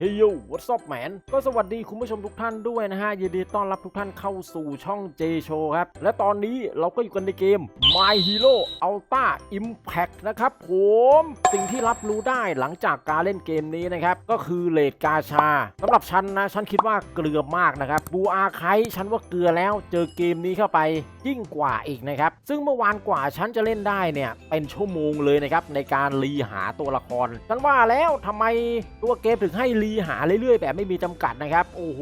เฮ้ยโย่ what's up man ก็สวัสดีคุณผู้ชมทุกท่านด้วยนะฮะ ยินดีต้อนรับทุกท่านเข้าสู่ช่อง J Show ครับ และตอนนี้เราก็อยู่กันในเกม My Hero Ultra Impact นะครับผม สิ่งที่รับรู้ได้หลังจากการเล่นเกมนี้นะครับ ก็คือเลดกาชาสำหรับฉันนะ ฉันคิดว่าเกลือมากนะครับบูอาไคฉันว่าเกลือแล้วเจอเกมนี้เข้าไปยิ่งกว่าอีกนะครับ ซึ่งเมื่อวานกว่าฉันจะเล่นได้เนี่ยเป็นชั่วโมงเลยนะครับในการรีหาตัวละครฉันว่าแล้วทำไมตัวเกมถึงให้รีหาเรื่อยๆแบบไม่มีจำกัดนะครับ โอ้โห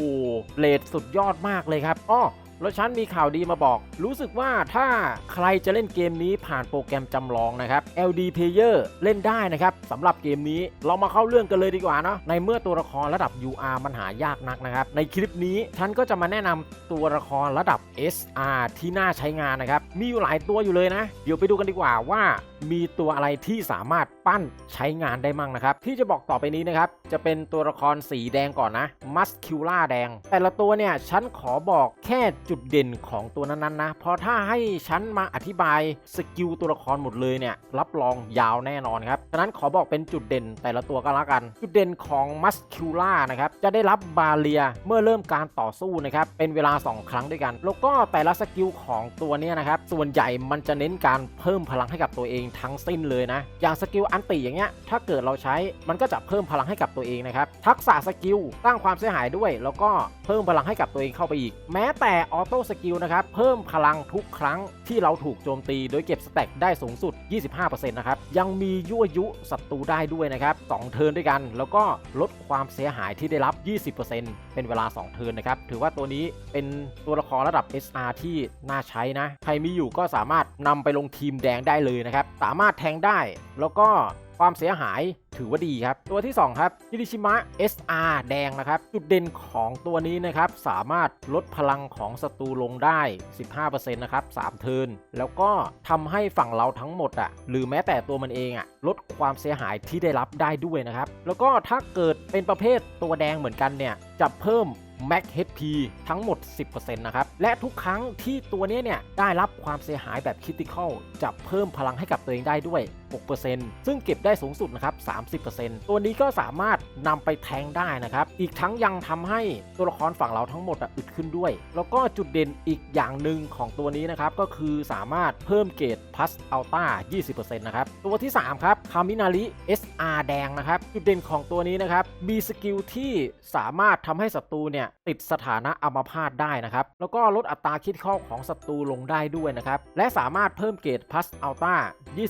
เลดสุดยอดมากเลยครับอ้อ แล้วฉันมีข่าวดีมาบอก รู้สึกว่าถ้าใครจะเล่นเกมนี้ผ่านโปรแกรมจำลองนะครับ LD Player เล่นได้นะครับสำหรับเกมนี้เรามาเข้าเรื่องกันเลยดีกว่าเนาะในเมื่อตัวละครระดับ UR มันหายากนักนะครับ ในคลิปนี้ฉันก็จะมาแนะนำตัวละครระดับ SR ที่น่าใช้งานนะครับ มีอยู่หลายตัวอยู่เลยนะ เดี๋ยวไปดูกันดีกว่าว่ามีตัวอะไรที่สามารถปั้นใช้งานได้มั่งนะครับ ที่จะบอกต่อไปนี้นะครับ จะเป็นตัวละครสีแดงก่อนนะมัสคิวล่าแดง แต่ละตัวเนี่ยฉันขอบอกแค่จุดเด่นของตัวนั้นๆนะเพราะถ้าให้ฉันมาอธิบายสกิลตัวละครหมดเลยเนี่ยรับรองยาวแน่นอนครับฉะนั้นขอบอกเป็นจุดเด่นแต่ละตัวก็แล้วกัน จุดเด่นของมัสคิวล่านะครับจะได้รับบาเรียเมื่อเริ่มการต่อสู้นะครับเป็นเวลา 2 ครั้งด้วยกัน แล้วก็แต่ละสกิลของตัวเนี้นะครับส่วนใหญ่มันจะเน้นการเพิ่มพลังให้กับตัวเองทั้งสิ้นเลยนะอย่างสกิลอันติอย่างเงี้ยถ้าเกิดเราใช้มันก็จะเพิ่มพลังให้กับตัวเองนะครับทักษะสกิลสร้างความเสียหายด้วย แล้วก็เพิ่มพลังให้กับตัวเองเข้าไปอีก แม้แต่ออโต้สกิลนะครับ เพิ่มพลังทุกครั้งที่เราถูกโจมตี โดยเก็บสแต็กได้สูงสุด 25%นะครับ ยังมียั่วยุศัตรูได้ด้วยนะครับ 2 เทิร์นด้วยกัน แล้วก็ลดความเสียหายที่ได้รับ 20%เป็นเวลา 2 เทิร์นนะครับ ถือว่าตัวนี้เป็นตัวละครระดับ SR ที่น่าใช้นะ ใครมีอยู่ก็สามารถนำไปลงทีมแดงได้เลยนะครับ สามารถแทงได้ แล้วก็ ความเสียหายถือว่าดีครับ ตัวที่ 2 ครับฮิริชิมะ SR แดงนะครับ จุดเด่นของตัวนี้นะครับ สามารถลดพลังของศัตรูลงได้ 15%นะครับ 3 เทิน แล้วก็ทำให้ฝั่งเราทั้งหมดอะหรือแม้แต่ตัวมันเองอะลดความเสียหายที่ได้รับได้ด้วยนะครับ แล้วก็ถ้าเกิดเป็นประเภทตัวแดงเหมือนกันเนี่ยจะเพิ่ม Max HP ทั้งหมด 10%นะครับ และทุกครั้งที่ตัวนี้เนี่ยได้รับความเสียหายแบบคิ t ิคอลจะเพิ่มพลังให้กับตัวเองได้ด้วย6%ซึ่งเก็บได้สูงสุดนะครับ 30%ตัวนี้ก็สามารถนำไปแทงได้นะครับ อีกทั้งยังทำให้ตัวละครฝั่งเราทั้งหมดอึดขึ้นด้วย แล้วก็จุดเด่นอีกอย่างหนึ่งของตัวนี้นะครับ ก็คือสามารถเพิ่มเกรดพัสอัลต้า 20%นะครับ ตัวที่ 3 ครับคามินาริ SR แดงนะครับ จุดเด่นของตัวนี้นะครับ มีสกิลที่สามารถทำให้ศัตรูเนี่ยติดสถานะอัมพาตได้นะครับ แล้วก็ลดอัตราคิดข้อของศัตรูลงได้ด้วยนะครับ และสามารถเพิ่มเกรดพัสอัลต้า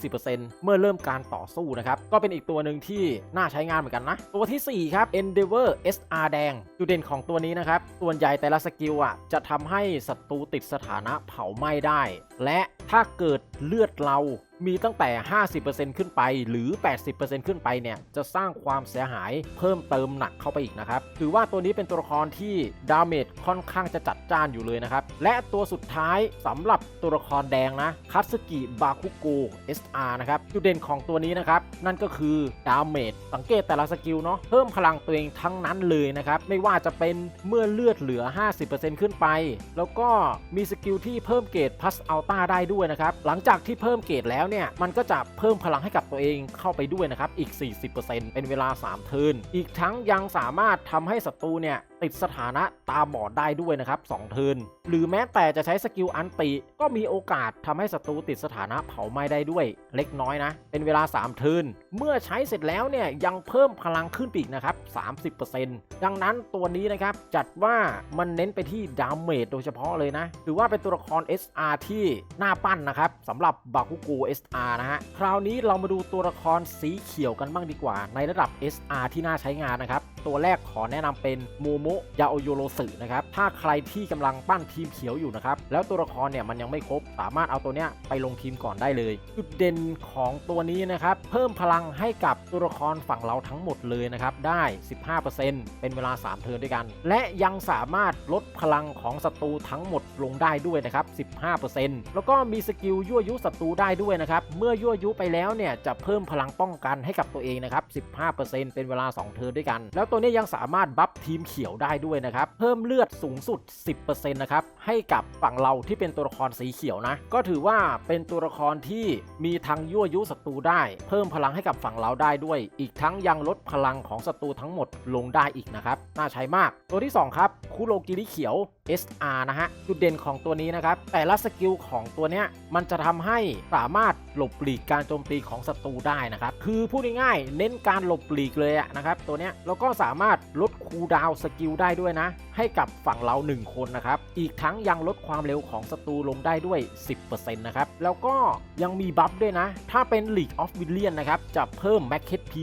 20%เมื่อเริ่มการต่อสู้นะครับ ก็เป็นอีกตัวหนึ่งที่น่าใช้งานเหมือนกันนะ ตัวทีสี่4 ครับ Endeavor SR แดง จุดเด่นของตัวนี้นะครับ ส่วนใหญ่แต่ละสกิลอะจะทำให้ศัตรูติดสถานะเผาไหม้ได้ และถ้าเกิดเลือดเรามีตั้งแต่ 50%ขึ้นไปหรือ 80%ขึ้นไปเนี่ยจะสร้างความเสียหายเพิ่มเติมหนักเข้าไปอีกนะครับ ถือว่าตัวนี้เป็นตัวละครที่ดาเมจค่อนข้างจะจัดจ้านอยู่เลยนะครับ และตัวสุดท้ายสำหรับตัวละครแดงนะคัตสกิบาคุโก SR นะครับ จุดเด่นของตัวนี้นะครับ นั่นก็คือดาเมจสังเกตแต่ละสกิลเนาะเพิ่มพลังตัวเองทั้งนั้นเลยนะครับ ไม่ว่าจะเป็นเมื่อเลือดเหลือ 50%ขึ้นไป แล้วก็มีสกิลที่เพิ่มเกรดพัสอัลต้าได้ด้วยนะครับหลังจากที่เพิ่มเกรดแล้วเนี่ยมันก็จะเพิ่มพลังให้กับตัวเองเข้าไปด้วยนะครับอีก 40%เป็นเวลา 3 เทิร์นอีกทั้งยังสามารถทำให้ศัตรูเนี่ยติดสถานะตาบอดได้ด้วยนะครับ2เทินหรือแม้แต่จะใช้สกิลอันติ ก็มีโอกาสทำให้ศัตรูติดสถานะเผาไหม้ได้ด้วย เล็กน้อยนะ เป็นเวลา 3 เทินเมื่อใช้เสร็จแล้วเนี่ยยังเพิ่มพลังขึ้นปอีกนะครับ 30%ดังนั้นตัวนี้นะครับจัดว่ามันเน้นไปที่ดาเมจโดยเฉพาะเลยนะถือว่าเป็นตัวละคร SR ที่น่าปั้นนะครับสำหรับบาคุโก SR นะฮะคราวนี้เรามาดูตัวละครสีเขียวกันบ้างดีกว่า ในระดับ SR ที่น่าใช้งานนะครับ ตัวแรกขอแนะนำเป็นโมโมยาโอโยโรสึนะครับถ้าใครที่กำลังปั้นทีมเขียวอยู่นะครับแล้วตัวละครเนี่ยมันยังไม่ครบ สามารถเอาตัวเนี้ยไปลงทีมก่อนได้เลย จุดเด่นของตัวนี้นะครับเพิ่มพลังให้กับตัวละครฝั่งเราทั้งหมดเลยนะครับได้ 15%เป็นเวลา 3 เทิร์นด้วยกัน และยังสามารถลดพลังของศัตรูทั้งหมดลงได้ด้วยนะครับ 15%แล้วก็มีสกิลยั่วยุศัตรูได้ด้วยนะครับ เมื่อยั่วยุไปแล้วเนี่ยจะเพิ่มพลังป้องกันให้กับตัวเองนะครับ 15%เป็นเวลา 2 เทิร์นด้วยกัน แล้วตัวตัวนี้ยังสามารถบัฟทีมเขียวได้ด้วยนะครับ เพิ่มเลือดสูงสุด 10%นะครับ ให้กับฝั่งเราที่เป็นตัวละครสีเขียวนะ ก็ถือว่าเป็นตัวละครที่มีทางยั่วยุศัตรูได้ เพิ่มพลังให้กับฝั่งเราได้ด้วย อีกทั้งยังลดพลังของศัตรูทั้งหมดลงได้อีกนะครับ น่าใช้มาก ตัวที่ 2 ครับ คุโรกิริเขียว SR นะฮะ จุดเด่นของตัวนี้นะครับ แต่ละสกิลของตัวเนี้ยมันจะทำให้สามารถหลบหลีกการโจมตีของศัตรูได้นะครับ คือพูดง่ายๆเน้นการหลบหลีกเลยะนะครับ ตัวเนี้ยแล้วก็สามารถลดคูลดาวสกิลได้ด้วยนะ ให้กับฝั่งเรา 1 คนนะครับ อีกทั้งยังลดความเร็วของศัตรูลงได้ด้วย 10%นะครับ แล้วก็ยังมีบัฟด้วยนะ ถ้าเป็น League of Villain นะครับ จะเพิ่ม Max HP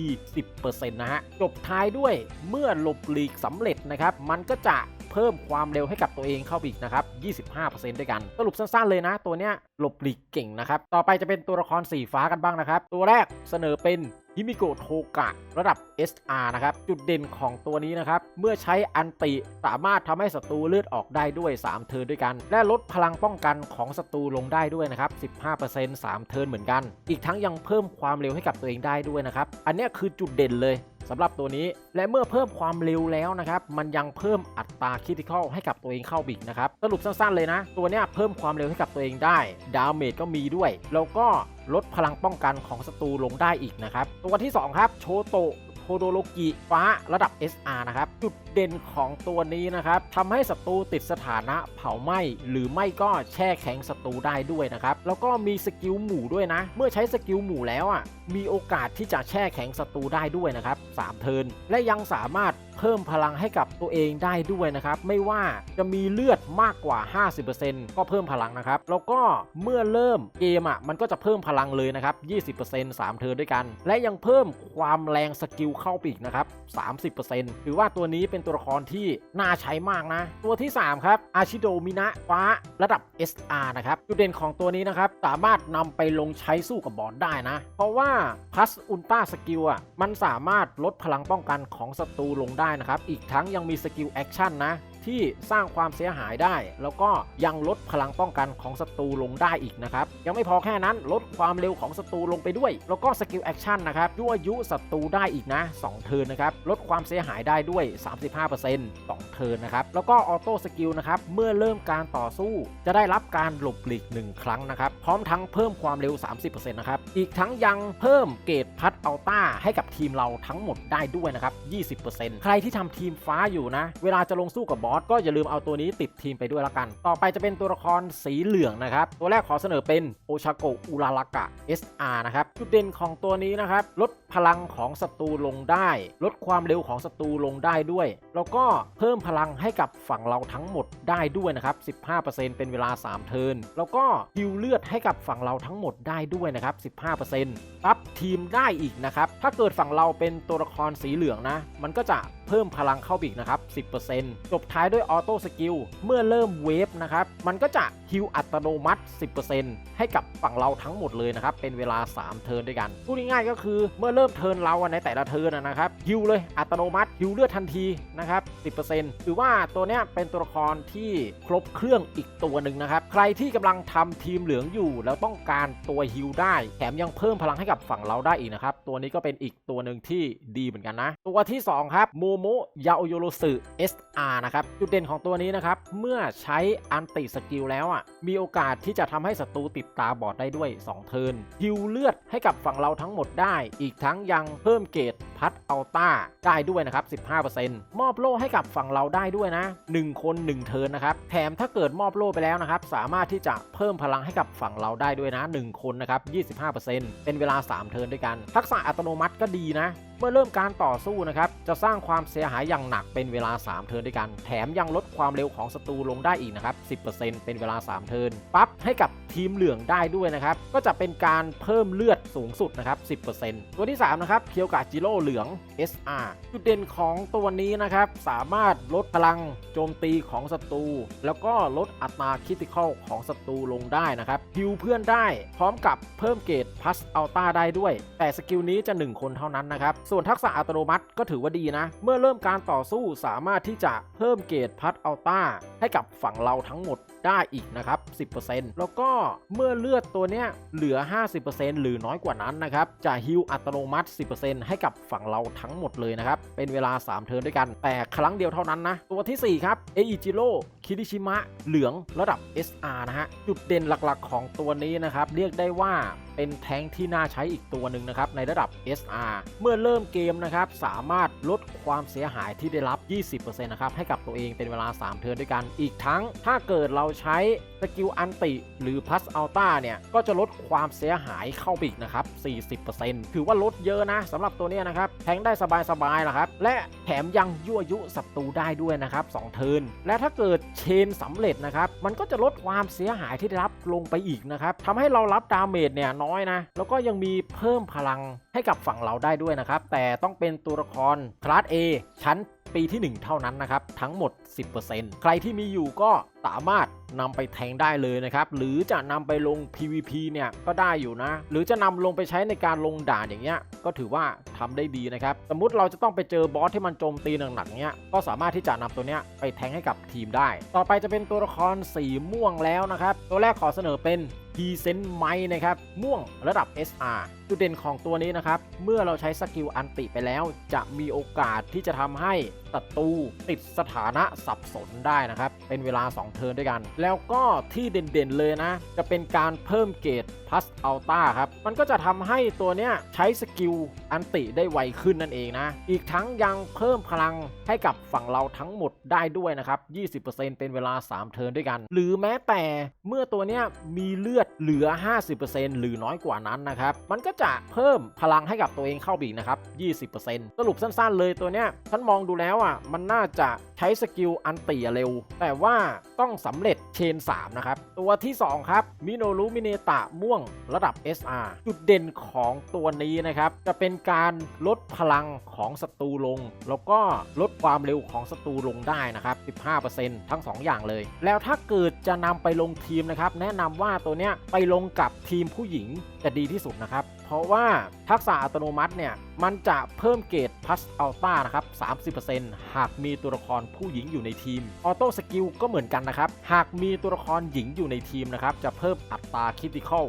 10%นะฮะ จบท้ายด้วยเมื่อหลบหลีกสำเร็จนะครับ มันก็จะ เพิ่มความเร็วให้กับตัวเองเข้าไปอีกนะครับ 25%ด้วยกัน สรุปสั้นๆเลยนะ ตัวเนี้ยหลบหลีกเก่งนะครับ ต่อไปจะเป็นตัวละครสีฟ้ากันบ้างนะครับ ตัวแรกเสนอเป็นฮิมิโกะโทกะระดับ SR นะครับ จุดเด่นของตัวนี้นะครับ เมื่อใช้อันติสามารถทำให้ศัตรูเลือดออกได้ด้วย 3 เทิร์นด้วยกัน และลดพลังป้องกันของศัตรูลงได้ด้วยนะครับ 15% 3 เทิร์นเหมือนกัน อีกทั้งยังเพิ่มความเร็วให้กับตัวเองได้ด้วยนะครับ อันเนี้ยคือจุดเด่นเลย สำหรับตัวนี้และเมื่อเพิ่มความเร็วแล้วนะครับ มันยังเพิ่มอัตราคริติคอลให้กับตัวเองเข้าบิกนะครับ สรุปสั้นๆเลยนะ ตัวเนี้ยเพิ่มความเร็วให้กับตัวเองได้ ดาเมจก็มีด้วย แล้วก็ลดพลังป้องกันของศัตรูลงได้อีกนะครับ ตัวที่ 2 ครับ โชโต โทโดโลกิฟ้าระดับ SR นะครับ จุดเด่นของตัวนี้นะครับทำให้ศัตรูติดสถานะเผาไหม้หรือไม่ก็แช่แข็งศัตรูได้ด้วยนะครับ แล้วก็มีสกิลหมู่ด้วยนะ เมื่อใช้สกิลหมู่แล้วอะมีโอกาสที่จะแช่แข็งศัตรูได้ด้วยนะครับ3เทินและยังสามารถเพิ่มพลังให้กับตัวเองได้ด้วยนะครับ ไม่ว่าจะมีเลือดมากกว่า 50%ก็เพิ่มพลังนะครับ แล้วก็เมื่อเริ่มเกมอะมันก็จะเพิ่มพลังเลยนะครับ 20% 3เทิร์นด้วยกัน และยังเพิ่มความแรงสกิลเข้าไปอีกนะครับ 30%ถือว่าตัวนี้เป็นตัวละครที่น่าใช้มากนะ ตัวที่ 3 ครับ อาชิโดมินะฟ้าระดับ SR นะครับ จุดเด่นของตัวนี้นะครับ สามารถนำไปลงใช้สู้กับบอสได้นะ เพราะว่าพัสอุลตาสกิลอะมันสามารถลดพลังป้องกันของศัตรูลงได้นะครับ อีกทั้งยังมีสกิลแอคชั่นนะ ที่สร้างความเสียหายได้ แล้วก็ยังลดพลังป้องกันของศัตรูลงได้อีกนะครับ ยังไม่พอแค่นั้นลดความเร็วของศัตรูลงไปด้วย แล้วก็สกิลแอคชั่นนะครับยั่วยุศัตรูได้อีกนะ 2 เทิร์นนะครับลดความเสียหายได้ด้วย 35% 2 เทิร์นนะครับแล้วก็ออโต้สกิลนะครับเมื่อเริ่มการต่อสู้จะได้รับการหลบหลีก 1 ครั้งนะครับพร้อมทั้งเพิ่มความเร็ว 30%นะครับอีกทั้งยังเพิ่มเกรดพัดอัลต้าให้กับทีมเราทั้งหมดได้ด้วยนะครับ 20%ใครที่ทำทีมฟ้าอยู่นะ เวลาจะลงสู้กับบอสก็อย่าลืมเอาตัวนี้ติดทีมไปด้วยละกัน ต่อไปจะเป็นตัวละครสีเหลืองนะครับ ตัวแรกขอเสนอเป็นโอชาโกอุราลากะ SR นะครับ จุดเด่นของตัวนี้นะครับลด พลังของศัตรูลงได้ ลดความเร็วของศัตรูลงได้ด้วย แล้วก็เพิ่มพลังให้กับฝั่งเราทั้งหมดได้ด้วยนะครับ 15%เป็นเวลา 3 เทิร์น แล้วก็ฮิวเลือดให้กับฝั่งเราทั้งหมดได้ด้วยนะครับ 15%รับทีมได้อีกนะครับ ถ้าเกิดฝั่งเราเป็นตัวละครสีเหลืองนะ มันก็จะเพิ่มพลังเข้าไปอีกนะครับ 10%จบท้ายด้วยออโต้สกิล เมื่อเริ่มเวฟนะครับ มันก็จะฮิวอัตโนมัติ 10%ให้กับฝั่งเราทั้งหมดเลยนะครับ เป็นเวลา 3 เทิร์นด้วยกัน พูดง่ายๆก็คือเมื่อเริ่มเทิร์นเราในแต่ละเทิร์นนะครับฮิวเลยอัตโนมัติฮิวเลือดทันทีนะครับ10%ถือว่าตัวเนี้ยเป็นตัวละครที่ครบเครื่องอีกตัวหนึ่งนะครับ ใครที่กำลังทำทีมเหลืองอยู่ แล้วต้องการตัวฮิวได้แถมยังเพิ่มพลังให้กับฝั่งเราได้อีกนะครับ ตัวนี้ก็เป็นอีกตัวหนึ่งที่ดีเหมือนกันนะ ตัวที่ 2 ครับโมโมยาโอโยโรสึ SR นะครับจุดเด่นของตัวนี้นะครับ เมื่อใช้อันติสกิลแล้วอะมีโอกาสที่จะทำให้ศัตรูติดตาบอดได้ด้วย 2 เทิร์นฮิวเลือดให้กับฝั่งเราทั้งหมดได้อีกทั้งยังเพิ่มเกรดพัดอัลต้าได้ด้วยนะครับ 15%มอบโล่ให้กับฝั่งเราได้ด้วยนะ 1 คน 1 เทิร์นนะครับ แถมถ้าเกิดมอบโล่ไปแล้วนะครับ สามารถที่จะเพิ่มพลังให้กับฝั่งเราได้ด้วยนะ 1 คนนะครับ 25%เป็นเวลา 3 เทิร์นด้วยกัน ทักษะอัตโนมัติก็ดีนะเมื่อเริ่มการต่อสู้นะครับ จะสร้างความเสียหายอย่างหนักเป็นเวลา 3 เทิร์นด้วยกัน แถมยังลดความเร็วของศัตรูลงได้อีกนะครับ 10%เป็นเวลา 3 เทิร์น ปั๊บให้กับทีมเหลืองได้ด้วยนะครับ ก็จะเป็นการเพิ่มเลือดสูงสุดนะครับ 10%ตัวที่ 3 นะครับ เคียวกะจิโร่เหลือง SR จุดเด่นของตัวนี้นะครับ สามารถลดพลังโจมตีของศัตรู แล้วก็ลดอัตราคิติคอลของศัตรูลงได้นะครับฮิวเพื่อนได้ พร้อมกับเพิ่มเกรดพัสอัลต้าได้ด้วย แต่สกิลนี้จะ 1 คนเท่านั้นนะครับส่วนทักษะอัตโนมัติก็ถือว่าดีนะ เมื่อเริ่มการต่อสู้สามารถที่จะเพิ่มเกรดพัดอัลต้าให้กับฝั่งเราทั้งหมด ได้อีกนะครับ 10%แล้วก็เมื่อเลือดตัวเนี้ยเหลือ 50%หรือน้อยกว่านั้นนะครับ จะฮิลอัตโนมัติ 10%ให้กับฝั่งเราทั้งหมดเลยนะครับ เป็นเวลา 3 เทิร์นด้วยกัน แต่ครั้งเดียวเท่านั้นนะ ตัวทีสี่4 ครับเออิจิโร่คิริชิมะเหลืองระดับ SR นะฮะ จุดเด่นหลักๆ ของตัวนี้นะครับ เรียกได้ว่าเป็นแท้งที่น่าใช้อีกตัวหนึ่งนะครับ ในระดับ SR เมื่อเริ่มเกมนะครับ สามารถลดความเสียหายที่ได้รับ 20%นะครับ ให้กับตัวเองเป็นเวลา 3 เทิร์นด้วยกัน อีกทั้งถ้าเกิดเราใช้สกิลอันติหรือพัสอัลต้าเนี่ย ก็จะลดความเสียหายเข้าไปอีกนะครับ 40%ถือว่าลดเยอะนะสำหรับตัวเนี้ยนะครับ แทงได้สบายๆละครับ และแถมยังยั่วยุศัตรูได้ด้วยนะครับ2เทินและถ้าเกิดเชนสำเร็จนะครับ มันก็จะลดความเสียหายที่ได้รับลงไปอีกนะครับทำให้เรารับดาเมจเนี่ยน้อยนะ แล้วก็ยังมีเพิ่มพลังให้กับฝั่งเราได้ด้วยนะครับ แต่ต้องเป็นตัวละครคลาส A ชั้น ปีที่ 1 เท่านั้นนะครับ ทั้งหมด 10%ใครที่มีอยู่ก็สามารถนำไปแทงได้เลยนะครับ หรือจะนำไปลง PVP เนี่ยก็ได้อยู่นะ หรือจะนำลงไปใช้ในการลงด่านอย่างเงี้ย ก็ถือว่าทำได้ดีนะครับ สมมุติเราจะต้องไปเจอบอสที่มันโจมตีหนักๆเนี้ย ก็สามารถที่จะนำตัวเนี้ยไปแทงให้กับทีมได้ ต่อไปจะเป็นตัวละครสีม่วงแล้วนะครับ ตัวแรกขอเสนอเป็น p ีเซนไมนะครับ ม่วงระดับ SR จุดเด่นของตัวนี้นะครับ เมื่อเราใช้สกิลอันติไปแล้ว จะมีโอกาสที่จะทำให้ศัตรูติดสถานะสับสนได้นะครับ เป็นเวลา 2 เทิร์นด้วยกัน แล้วก็ที่เด่นๆเลยนะ จะเป็นการเพิ่มเกรดพัสอัลต้าครับ มันก็จะทำให้ตัวเนี้ยใช้สกิลอันติได้ไวขึ้นนั่นเองนะ อีกทั้งยังเพิ่มพลังให้กับฝั่งเราทั้งหมดได้ด้วยนะครับ 20%เป็นเวลา 3 เทิร์นด้วยกัน หรือแม้แต่เมื่อตัวเนี้ยมีเลือดเหลือ 50%หรือน้อยกว่านั้นนะครับ มันก็จะเพิ่มพลังให้กับตัวเองเข้าบีกนะครับ 20%สรุปสั้นๆเลยตัวเนี้ยฉันมองดูแล้วอะมันน่าจะใช้สกิลอันติเร็ว แต่ว่าต้องสำเร็จเชน 3 นะครับ ตัวที่ 2 ครับมิโนรุมิเนตะม่วงระดับ SR จุดเด่นของตัวนี้นะครับ จะเป็นการลดพลังของศัตรูลง แล้วก็ลดความเร็วของศัตรูลงได้นะครับ 15%ทั้ง 2 อย่างเลย แล้วถ้าเกิดจะนำไปลงทีมนะครับ แนะนำว่าตัวเนี้ยไปลงกับทีมผู้หญิงจะดีที่สุดนะครับ เพราะว่าทักษะอัตโนมัติเนี่ย มันจะเพิ่มเกรดพัสอัลต้านะครับ 30%หากมีตัวละครผู้หญิงอยู่ในทีม ออโต้สกิลก็เหมือนกันนะครับ หากมีตัวละครหญิงอยู่ในทีมนะครับ จะเพิ่มอัตราคริติคอล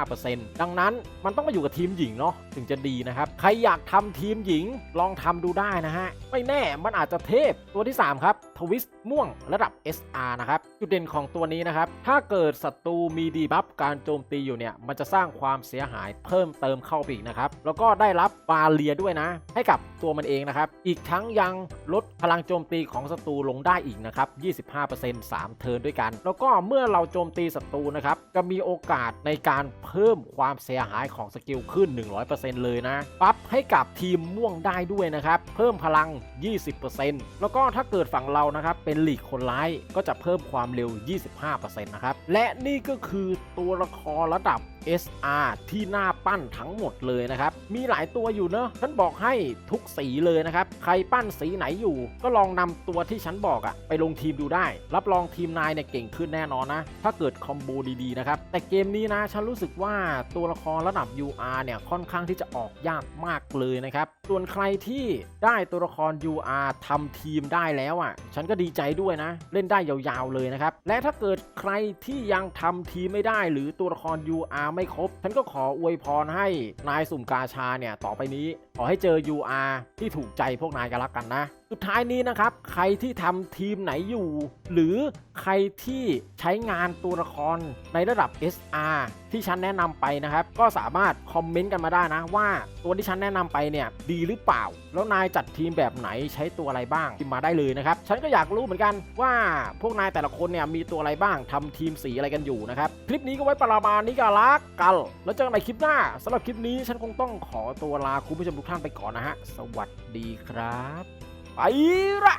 15%ดังนั้นมันต้องมาอยู่กับทีมหญิงเนาะถึงจะดีนะครับ ใครอยากทำทีมหญิงลองทำดูได้นะฮะ ไม่แน่มันอาจจะเทพตัวที่ 3 ครับ ทวิสต์ม่วงระดับ SR นะครับ จุดเด่นของตัวนี้นะครับ ถ้าเกิดศัตรูมีดีบัฟการโจมตีอยู่เนี่ยมันจะสร้างความเสียหายเพิ่มเติมเข้าไปอีกนะครับแล้วก็ได้รับบาเลียด้วยนะ ให้กับตัวมันเองนะครับอีกทั้งยังลดพลังโจมตีของศัตรูลงได้อีกนะครับ 25% 3 เทิร์นด้วยกัน แล้วก็เมื่อเราโจมตีศัตรูนะครับจะมีโอกาสในการเพิ่มความเสียหายของสกิลขึ้น 100%เลยนะปั๊บให้กับทีมม่วงได้ด้วยนะครับเพิ่มพลัง 20%แล้วก็ถ้าเกิดฝั่งเรานะครับเป็นหลีกคนร้ายก็จะเพิ่มความเร็ว 25%นะครับและนี่ก็คือตัวละครระดับ SR ที่หน้าปั้นทั้งหมดเลยนะครับ มีหลายตัวอยู่เนอะฉันบอกให้ทุกสีเลยนะครับ ใครปั้นสีไหนอยู่ ก็ลองนำตัวที่ฉันบอกอะไปลงทีมดูได้ รับรองทีมนายเนี่ยเก่งขึ้นแน่นอนนะ ถ้าเกิดคอมโบดีๆนะครับ แต่เกมนี้นะฉันรู้สึกว่าตัวละครระดับ UR เนี่ยค่อนข้างที่จะออกยากมากเลยนะครับ ส่วนใครที่ได้ตัวละคร UR ทำทีมได้แล้วอะฉันก็ดีใจด้วยนะ เล่นได้ยาวๆเลยนะครับ และถ้าเกิดใครที่ยังทำทีมไม่ได้หรือตัวละคร UR ไม่ครบ ฉันก็ขออวยพรให้นายสุ่มกาชาเนี่ยต่อไปนี้ ขอให้เจอ UR ที่ถูกใจพวกนายกันละกันนะ สุดท้ายนี้นะครับ ใครที่ทำทีมไหนอยู่ หรือใครที่ใช้งานตัวละครในระดับ SR ที่ฉันแนะนำไปนะครับ ก็สามารถคอมเมนต์กันมาได้นะ ว่าตัวที่ฉันแนะนำไปเนี่ยดีหรือเปล่า แล้วนายจัดทีมแบบไหนใช้ตัวอะไรบ้างพิมมาได้เลยนะครับ ฉันก็อยากรู้เหมือนกันว่าพวกนายแต่ละคนเนี่ยมีตัวอะไรบ้างทำทีมสีอะไรกันอยู่นะครับคลิปนี้ก็ไว้ประมาณนี้ก็ลักกันแล้วเจอกันในคลิปหน้าสำหรับคลิปนี้ฉันคงต้องขอตัวลาคุณผู้ชมทุกท่านไปก่อนนะฮะสวัสดีครับ ไปละ